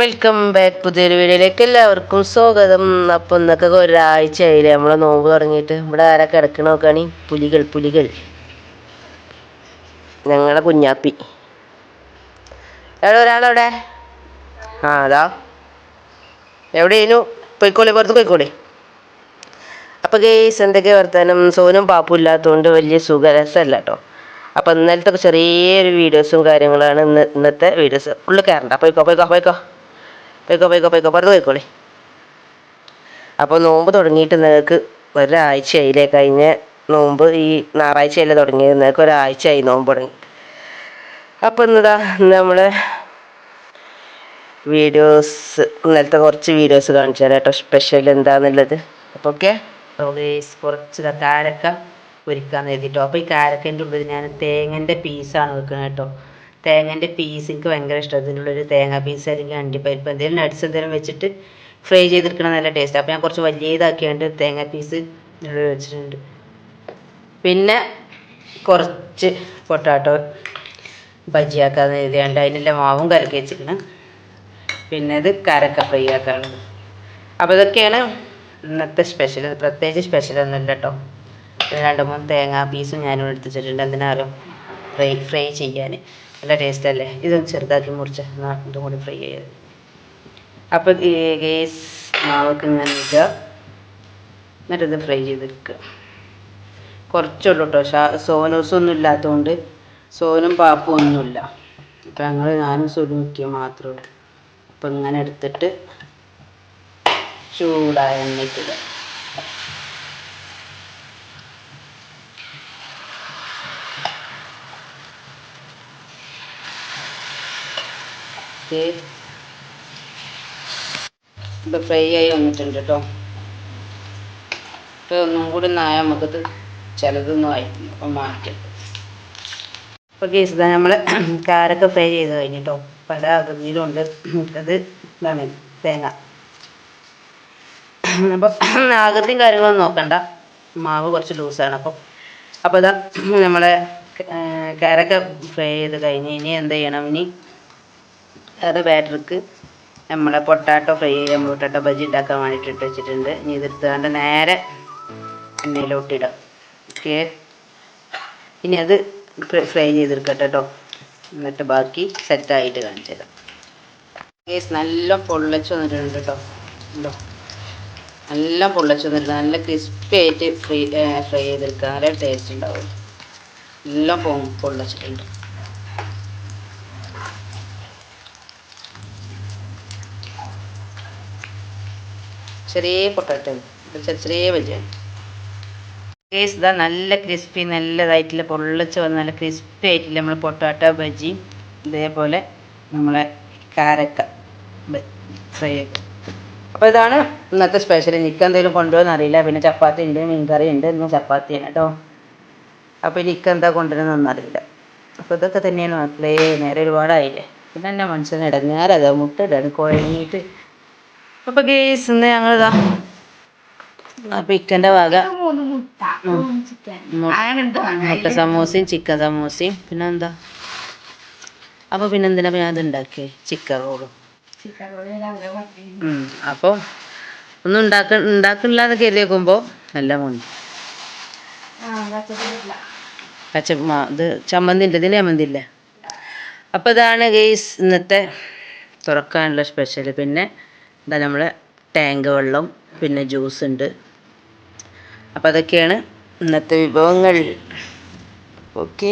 Welcome back പുതിയൊരു വീഡിയോയിലേക്ക് എല്ലാവർക്കും സ്വാഗതം. അപ്പം ഇന്നൊക്കെ ഒരാഴ്ചയായില്ലേ നമ്മളെ നോമ്പ് തുടങ്ങിയിട്ട്. ഇവിടെ ആരാ കിടക്കണ നോക്കുകയാണെ പുലികൾ പുലികൾ. ഞങ്ങളെ കുഞ്ഞാപ്പി. എവിടെ ഒരാളവിടെ ആ അതാ. എവിടെയേനു പോയിക്കോളി പുറത്ത് പോയിക്കോളി. അപ്പോൾ ഗേസ് എന്തൊക്കെ വർത്താനം? സോനും പാപ്പും ഇല്ലാത്തതുകൊണ്ട് വലിയ സുഖരസമല്ല കേട്ടോ അപ്പോൾ ഇന്നലത്തെ ചെറിയൊരു വീഡിയോസും കാര്യങ്ങളാണ് ഇന്ന് ഇന്നത്തെ വീഡിയോസ് ഉള്ളിൽ കയറണ്ട പോയിക്കോ പോയിക്കോ പോയിക്കോ. പോയിക്കോ പോയിക്കോ പോയിക്കോ പുറത്ത് പോയിക്കോളി. അപ്പോൾ നോമ്പ് തുടങ്ങിയിട്ട് നിങ്ങൾക്ക് ഒരാഴ്ചയായില്ലേ? കഴിഞ്ഞ നോമ്പ് ഈ ഞായറാഴ്ചയല്ലേ തുടങ്ങിയത്. നിങ്ങൾക്ക് ഒരാഴ്ചയായി നോമ്പ് തുടങ്ങി. അപ്പോൾ എന്താ നമ്മളെ വീഡിയോസ് ഇന്നലത്തെ കുറച്ച് വീഡിയോസ് കാണിച്ചു തരാം കേട്ടോ. സ്പെഷ്യൽ എന്താണെന്നുള്ളത് അപ്പോൾ ഓക്കെ? കുറച്ച് കാരക്ക ഒരുക്കാന്ന് എഴുതിട്ടോ അപ്പോൾ ഈ കാരക്കന്റെ ഉള്ളിൽ ഞാൻ തേങ്ങന്റെ പീസാണ് വെക്കുന്നത് കേട്ടോ. തേങ്ങന്റെ പീസ് എനിക്ക് ഭയങ്കര ഇഷ്ടം. ഇതിനുള്ളൊരു തേങ്ങ പീസ് അല്ലെങ്കിൽ അണ്ടിപ്പരിപ്പ് എന്തെങ്കിലും നട്ട്സ് എന്തെങ്കിലും വെച്ചിട്ട് ഫ്രൈ ചെയ്തെടുക്കണം നല്ല ടേസ്റ്റ് അപ്പോൾ ഞാൻ കുറച്ച് വലിയ ഇതാക്കിയാണ്ട് തേങ്ങ പീസ് ഇതിനുള്ളിൽ വെച്ചിട്ടുണ്ട്. പിന്നെ കുറച്ച് പൊട്ടാട്ടോ ബജിയാക്കാന്ന് എഴുതിയാണ്ട് അതിനെല്ലാം മാവും കലക്കി വെച്ചിരിക്കണം. പിന്നെ ഇത് കരക്ക ഫ്രൈ ആക്കാനുള്ളത്. അപ്പോൾ ഇതൊക്കെയാണ് ഇന്നത്തെ സ്പെഷ്യൽ പ്രത്യേകിച്ച് സ്പെഷ്യൽ ഒന്നുമില്ല കേട്ടോ രണ്ട് മൂന്ന് തേങ്ങ പീസും ഞാനും വെച്ചിട്ടുണ്ട്. എന്തിനാലും ഫ്രൈ ഫ്രൈ ചെയ്യാൻ നല്ല ടേസ്റ്റല്ലേ ഇതൊന്ന് ചെറുതാക്കി മുറിച്ച്. ഇതും കൂടി ഫ്രൈ ചെയ്ത്. അപ്പോൾ ഗേസ് മാവൊക്കെ ഇങ്ങനെ ഇടുക. എന്നിട്ടിത് ഫ്രൈ ചെയ്തെടുക്കുക. കുറച്ചുള്ളൂ കേട്ടോ ഷാ ഇല്ലാത്തതുകൊണ്ട് സോനും പാപ്പും ഒന്നുമില്ല. അപ്പം ഞങ്ങൾ ഞാനും സുലുമിക്കുക മാത്രമേ ഉള്ളൂ. അപ്പം ഇങ്ങനെ എടുത്തിട്ട് ചൂടായ എണ്ണയ്ക്കിടുക ഇത് ഫ്രൈ ആയി വന്നിട്ടുണ്ട് കേട്ടോ ഇപ്പം ഒന്നും കൂടി നായ നമുക്കത് ചിലതൊന്നും ആയിട്ടുണ്ട് അപ്പം മാറ്റും. അപ്പോൾ കേസ് നമ്മൾ കാരൊക്കെ ഫ്രൈ ചെയ്ത് കഴിഞ്ഞിട്ടോ. പല ആകൃതിയിലുണ്ട് അത് ഇതാണ് തേങ്ങ. അപ്പൊ ആകൃതിയും കാര്യങ്ങളൊന്നും നോക്കണ്ട. മാവ് കുറച്ച് ലൂസാണ് അപ്പം. അപ്പോൾ ഇതാ നമ്മളെ കാരൊക്കെ ഫ്രൈ ചെയ്ത് കഴിഞ്ഞ് ഇനി എന്ത് ചെയ്യണം? ഇനി അത് ബാറ്റർക്ക് നമ്മളെ പൊട്ടാട്ടോ ഫ്രൈ ചെയ്യാൻ പൊട്ടാട്ടോ ബജി ഉണ്ടാക്കാൻ വേണ്ടിയിട്ട് ഇട്ട് വെച്ചിട്ടുണ്ട്. ഇനി ഇതെടുത്തുകൊണ്ട് നേരെ എണ്ണയിലോട്ട് ഇടാം. ഓക്കെ? ഇനി അത് ഫ്രൈ ചെയ്തെടുക്കട്ടെ കേട്ടോ എന്നിട്ട് ബാക്കി സെറ്റായിട്ട് കാണിച്ചു തരാം. കേസ് നല്ല പൊള്ളച്ച് വന്നിട്ടുണ്ട് കേട്ടോ ഉണ്ടോ? നല്ല പൊള്ളച്ച് വന്നിട്ടുണ്ട്. നല്ല ക്രിസ്പി ആയിട്ട് ഫ്രൈ ഫ്രൈ ചെയ്തെടുക്കുക നല്ല ടേസ്റ്റ് ഉണ്ടാവും. എല്ലാം പൊള്ളച്ചിട്ടുണ്ട്. ചെറിയ പൊട്ടാറ്റോ ചെറിയ ചെറിയ ബജിയാണ് കേസ് ഇതാ നല്ല ക്രിസ്പി നല്ലതായിട്ടുള്ള പൊള്ളിച്ച് വന്ന് നല്ല ക്രിസ്പി ആയിട്ടില്ല നമ്മൾ പൊട്ടാട്ട ബജി ഇതേപോലെ നമ്മളെ കാരക്ക ഫ്രൈ ആക്കി അപ്പോൾ ഇതാണ് ഇന്നത്തെ സ്പെഷ്യൽ എനിക്ക് എന്തെങ്കിലും കൊണ്ടുപോകുന്ന അറിയില്ല. പിന്നെ ചപ്പാത്തി ഉണ്ട് മീൻകറി ഉണ്ട് ഇന്ന് ചപ്പാത്തിയാണ് കേട്ടോ അപ്പോൾ എനിക്ക് എന്താ കൊണ്ടുവരുന്നതെന്ന് അറിയില്ല. അപ്പോൾ ഇതൊക്കെ തന്നെയാണ് മക്കളേ നേരെ ഒരുപാടായില്ലേ. പിന്നെ എന്റെ മനസ്സിന് ഇടങ്ങാറതാ മുട്ട കുഴങ്ങിയിട്ട് അപ്പോൾ ഗേസ് ഇന്ന് അപ്പോൾ ഇക്കന്റെ വക. മുട്ട. സമൂസയും ചിക്കൻ സമൂസയും. പിന്നെ എന്താ? അപ്പോൾ പിന്നെ എന്തിനാ ഞാൻ അതുണ്ടാക്കിയേ ചിക്കൻ റോളും അപ്പോൾ ഒന്നും ഉണ്ടാക്ക ഉണ്ടാക്കണില്ല എന്ന് കരുതി വെക്കുമ്പോൾ നല്ല മുൻ പച്ച ഇത് ചമ്മന്തി ഉണ്ട് ഇതിന് ചമ്മന്തി ഇല്ല? അപ്പോൾ ഇതാണ് ഗെയ്സ് ഇന്നത്തെ തുറക്കാനുള്ള സ്പെഷ്യൽ പിന്നെ എന്താ നമ്മുടെ ടാങ്ക് വെള്ളം പിന്നെ ജ്യൂസ് ഉണ്ട്. അപ്പോൾ അതൊക്കെയാണ് ഇന്നത്തെ വിഭവങ്ങൾ. ഓക്കെ.